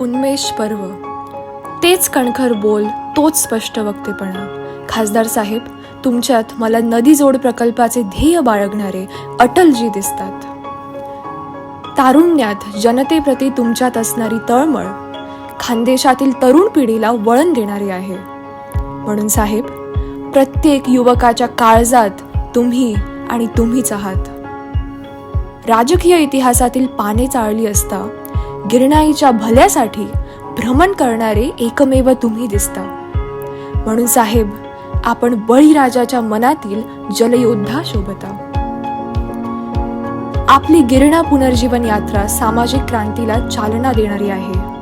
उन्मेष पर्व. तेच कणखर बोल तोच स्पष्ट वक्तेपणा. खासदार साहेब तुमच्यात मला नदी जोड प्रकल्पाचे ध्येय बाळगणारे अटलजी दिसतात. तारुण्यात जनतेप्रती तुमच्यात असणारी तळमळ खानदेशातील तरुण पिढीला वळण देणारी आहे. म्हणून साहेब प्रत्येक युवकाच्या काळजात तुम्ही आणि तुम्हीच आहात. राजकीय इतिहासातील पाने चाळली असता गिरणाईच्या भल्यासाठी भ्रमण करणारे एकमेव तुम्ही दिसता. म्हणून साहेब आपण बळीराजाच्या मनातील जलयोद्धा शोभता. आपली गिरणा पुनर्जीवन यात्रा सामाजिक क्रांतीला चालना देणारी आहे.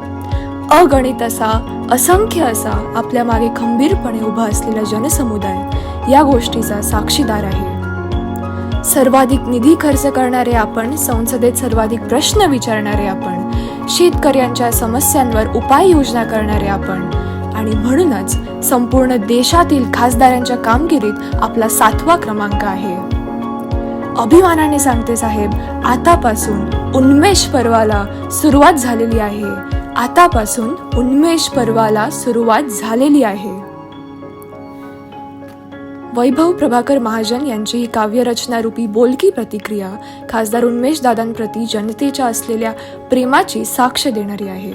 अगणित असा असंख्य असा आपल्या मागे खंबीरपणे उभा असलेला जनसमुदाय या गोष्टीचा साक्षीदार आहे. सर्वाधिक निधी खर्च करणारे आपण संसदेत सर्वाधिक प्रश्न विचारणारे आपण शेतकऱ्यांच्या समस्यांवर उपाययोजना करणारे आपण. आणि म्हणूनच संपूर्ण देशातील खासदारांच्या कामगिरीत आपला सातवा क्रमांक आहे. अभिमानाने सांगते साहेब आतापासून उन्मेष पर्वाला सुरुवात झालेली आहे. आतापासून उन्मेष पर्वाला सुरुवात झालेली आहे. वैभव प्रभाकर महाजन यांची ही काव्यरचना रूपी बोलकी प्रतिक्रिया खासदार उन्मेश दादांप्रती जनतेच्या असलेल्या प्रेमाची साक्ष देणारी आहे.